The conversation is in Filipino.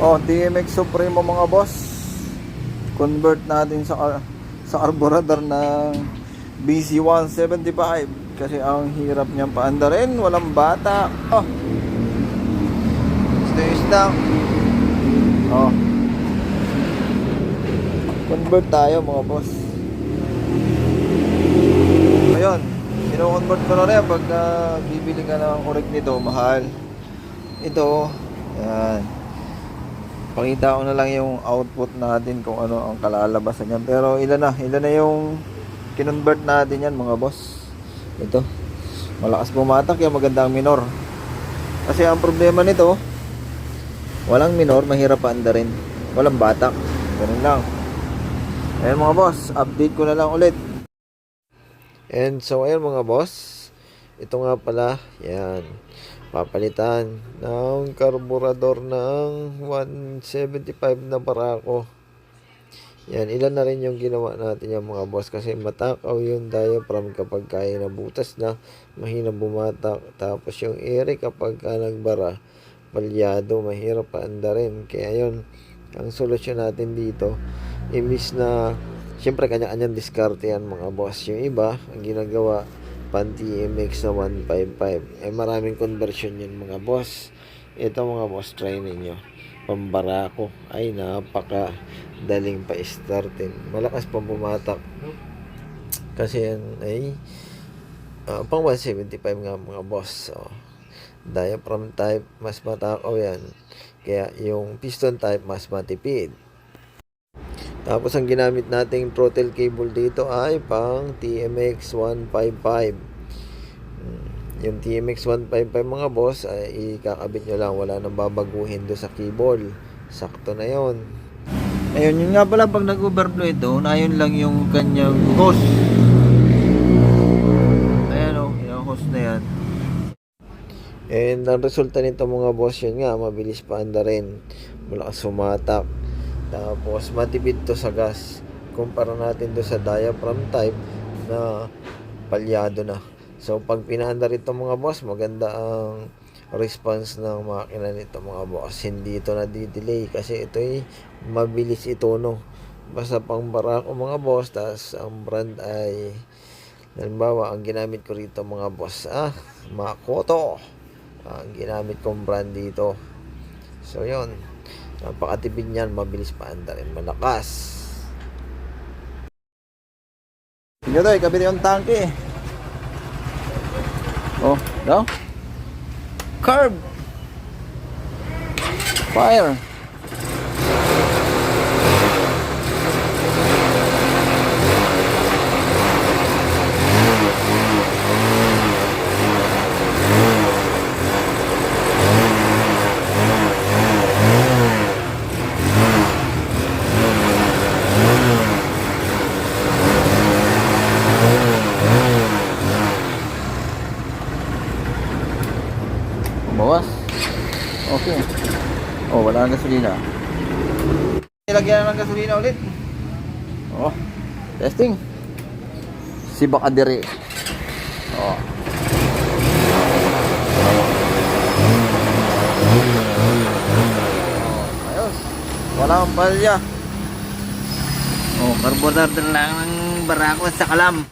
Oh, DMX Supremo mga boss. Convert natin sa sa carburetor ng BC175 kasi ang hirap niyang paandarin, walang bata. Oh. Stays lang. Oh. Convert tayo mga boss. Ayun, kino-convert ko na rin pag ah, bibili ka ng correct nito, mahal. Ito, yan. Pakita ko na lang yung output natin kung ano ang kalalabasan niyan. Pero ilan na, ilan na yung kinonvert natin yan mga boss. Ito. Malakas pumatak yung magandang minor. Kasi ang problema nito, walang minor, mahirap paanda rin. Walang batak. Ganun lang. Ayan mga boss, update ko na lang ulit. And so ayan mga boss, ito nga pala, yan, papalitan ng karburador ng 175 na barako. Yan, ilan na rin yung ginawa natin yung mga boss kasi matakaw yung diaphragm kapag kaya na butas na, mahina bumatak. Tapos yung ere kapag ka nagbara, palyado, mahirap paanda rin. Kaya yun, ang solusyon natin dito, imbis na, syempre kanya-kanyang diskarte yan mga boss. Yung iba, ang ginagawa, pan TMX na 155. Eh maraming conversion yun mga boss. Ito mga boss, try ninyo. Pambarako ay napaka daling pa startin. Malakas pa bumatak. Kasi yan ay ah, pang 175 nga mga boss. So, diaphragm type, mas matakaw yan. Kaya yung piston type, mas matipid. Tapos ang ginamit nating throttle cable dito ay pang TMX 155. Mm, Yung TMX 155 mga boss ay ikakabit nyo lang. Wala nang babaguhin do sa cable. Sakto na yon. Ayun, yun nga pala pag nag-overflow ito, nayon lang yung kanyang hose. Ayan o, yung hose na yan. And ang resulta nito mga boss, yun nga, mabilis pa anda rin. Malakas sumatak. Tapos matipid to sa gas. Kumpara natin do sa diaphragm type na palyado na. So pag pinaanda rito mga boss, maganda ang response ng makina nito mga boss. Hindi ito na-delay kasi ito ay mabilis ito no. Basta pang barako mga boss, tas ang brand ay halimbawa ang ginamit ko rito mga boss ah Makoto ang ginamit kong brand dito so yon napakatipid niyan mabilis pa anda rin malakas Sige daw, ikabit yung tangke. Oh, no? Curb. Fire. Bawas. Okay. Oh, wala nang gasolina. Nilagyan na ng gasolina ulit. Oh. Testing. Si Bakadere. Oh. Wala akong palya. Oh, carburetor lang ng barako sa kalam.